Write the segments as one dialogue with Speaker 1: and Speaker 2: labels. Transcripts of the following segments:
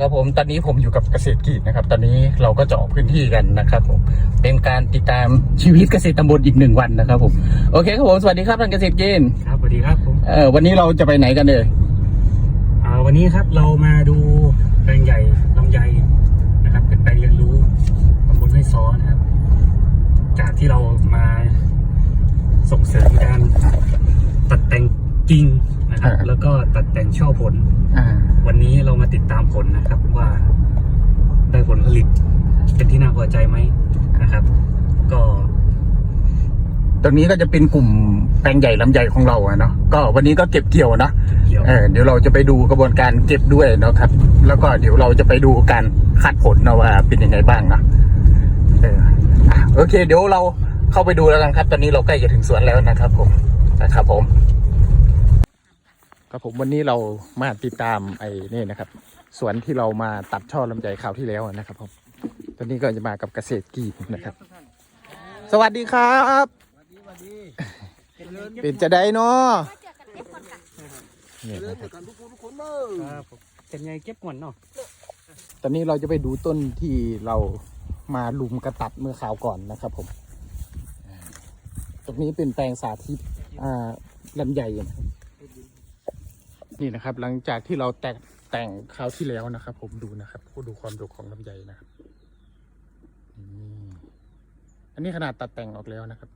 Speaker 1: ครับผมตอนนี้ผมอยู่กับเกษตรกิจนะครับ ตอนนี้เราก็จะออกพื้นที่กันนะครับผมเป็นการติดตามชีวิตเกษตรตำบลอีกหนึ่งวันนะครับผมโอเคครับผมสวัสดีครับท่านเกษตรกิจ
Speaker 2: ครับสวัสดีครับผม
Speaker 1: เอ่อวันนี้เราจะไปไหนกันเลย
Speaker 2: อ่าวันนี้ครับเรามาดูแปลงใหญ่ลำไยนะครับ เป็นแปลงเรียนรู้ตำบลห้วยซ้อนะครับ จากที่เรามาส่งเสริมการตัดแต่งกิ่ง นะครับ
Speaker 1: อ่า
Speaker 2: แล้วก็ตัดแต่งช่อผล
Speaker 1: อ่า
Speaker 2: วันนี้เรามาติดตามผลนะครับว่าได้ผลผลิตเป็นที่น่าพอใจไหมนะครับ ก็
Speaker 1: ตรงนี้ก็จะเป็นกลุ่มแปลงใหญ่ลำใหญ่ของเราอะเนาะก็วันนี้ก็เก็บเกี่ยวเนาะ
Speaker 2: เกี่ยว
Speaker 1: เออเดี๋ยวเราจะไปดูกระบวนการเก็บด้วยเนาะครับ แล้วก็เดี๋ยวเราจะไปดูการคัดผลเนาะว่าเป็นยังไงบ้างนะเอออะโอเค เดี๋ยวเราเข้าไปดูแล้วกันครับ ตอนนี้เราใกล้จะถึงสวนแล้วนะครับ ผมนะครับผม ครับผมวันนี้เรามาติดตามไอ้นี่นะครับ สวนที่เรามาตัดช่อลำไยคราวที่แล้วนะครับผมตอนนี้ก็จะมากับเกษตรกีบนะครับ สวัสดีครับเป็นจะได้เนาะนี่นะครับ
Speaker 2: ครับผมเป็นไงเก็บก่อนเนาะ
Speaker 1: ตอนนี้เราจะไปดูต้นที่เรามาลุมกระตัดเมื่อคราวก่อนนะครับผมอ่าตรงนี้เป็นแปลงสาธิตอ่าลำใหญ่นะครับ นี่นะครับ หลังจากที่เราแต่งแต่งคราวที่แล้วนะครับ ผมดูนะครับดูความดกของลำใหญ่นะครับอันนี้ขนาดตัดแต่งออกแล้วนะครับ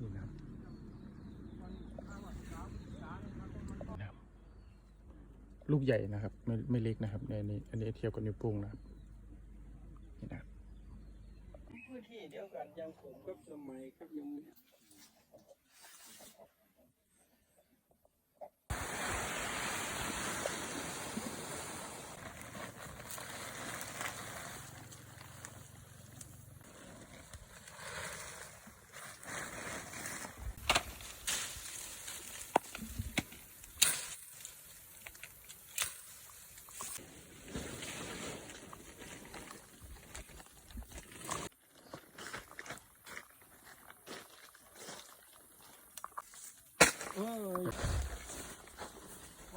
Speaker 1: นี่นะครับนะครับลูกใหญ่นะครับ ไม่ไม่เล็กนะครับในนี้อันนี้เทียบกับนิ้วโป้งนะครับนี่นะครับ
Speaker 3: พื้นที่เดียวกันยังผมกับสมัยครับยัง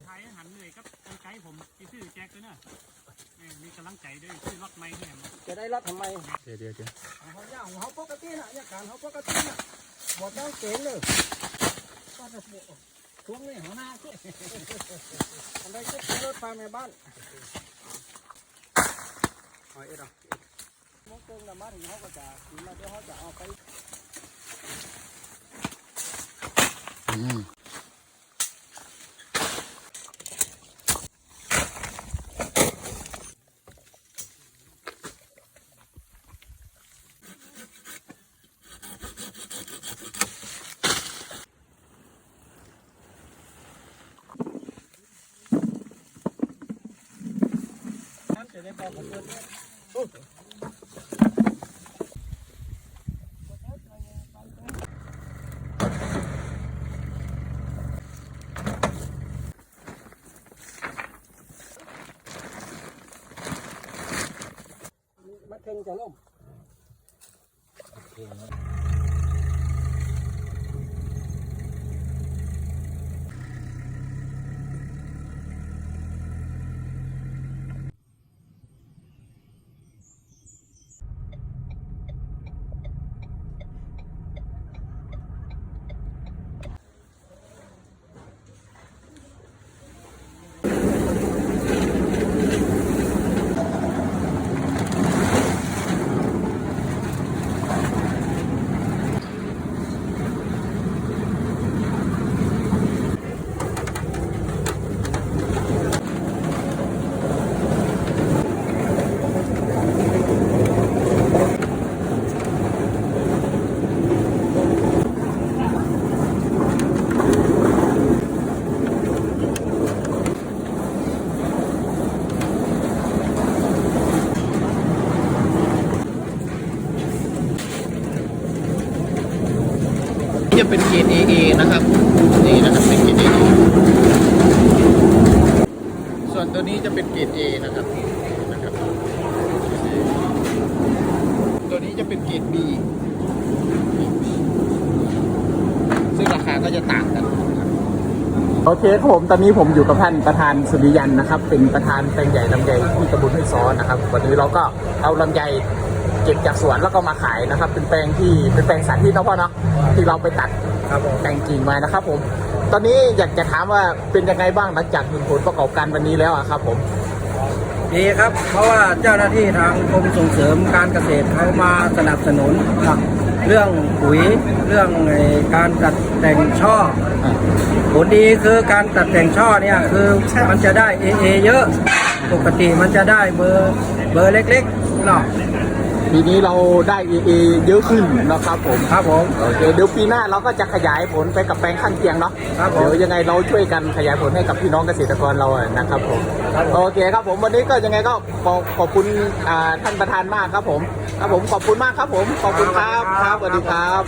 Speaker 2: ไทยหันเลยครับกำไกผมที่ซื้อแจ็คด้วยเนอะเออมีกำลังใจด้วยซื้อรถไม่เนี่ย
Speaker 3: จะได้รับทำไม
Speaker 1: เดี๋ยวเดี๋ยวเดี๋ยว
Speaker 3: เขาย่างเขาปกตินะอาการเขาปกตินะบดต้องเก๋เลยก็จะปวดช่วงนี้หัวหน้าช่วยอันใดก็ขี่รถไปแม่บ้าน
Speaker 2: อ๋อเอ็ดอะ
Speaker 3: มองตรงนะมาถึงเขาก็จะกินแล้วเดี๋ยวเขาจะเอาไป
Speaker 1: อืม
Speaker 3: ได้บอกกับเพื่อนมาเข่งจะล่ม
Speaker 1: จะเป็นเกรด AA นะครับนี่นะครับเป็นเกรด AA ส่วนตัวนี้จะเป็นเกรด A นะครับนะครับ ตัวนี้จะเป็นเกรด B ซึ่งราคาก็จะต่างกันโอเคครับผมตอนนี้ผมอยู่กับท่านประธานสุริยันนะครับ เป็นประธานแปลงใหญ่ลำไยที่ตำบลห้วยซ้อนนะครับ วันนี้เราก็เอาลำไย เก็บจากสวนแล้วก็มาขายนะครับ เป็นแปลงที่เป็นแปลงสาธิตนะพ่อเนาะที่เราไปตัด
Speaker 3: ครับผม
Speaker 1: แต่งกิ่งมานะครับ ผม ตอนนี้อยากจะถามว่าเป็นยังไงบ้างหลังจากเห็นผลประกอบการวันนี้แล้วอะครับ ผม
Speaker 3: ดีครับ เพราะว่าเจ้าหน้าที่ทางกรมส่งเสริมการเกษตรเขามาสนับสนุนเรื่องปุ๋ยเรื่องไอ้การตัดแต่งช่อผลดีคือการตัดแต่งช่อเนี่ยคือมันจะได้ AA เยอะ ปกติมันจะได้เบอร์เบอร์เล็กๆเนาะ
Speaker 1: ปีนี้เราได้ AA เยอะขึ้นนะครับผม
Speaker 3: ครับผม
Speaker 1: โอเคเดี๋ยวปีหน้าเราก็จะขยายผลไปกับแปลงข้างเคียงเนาะ
Speaker 3: ครับผม
Speaker 1: เดี๋ยวยังไงเราช่วยกันขยายผลให้กับพี่น้องเกษตรกรเราอะนะครับผมโอเคครับผมวันนี้ก็ยังไงก็ขอขอบคุณอ่าท่านประธานมากครับผมครับผมขอบคุณมากครับผมขอบคุณครับครับสวัสดีครับ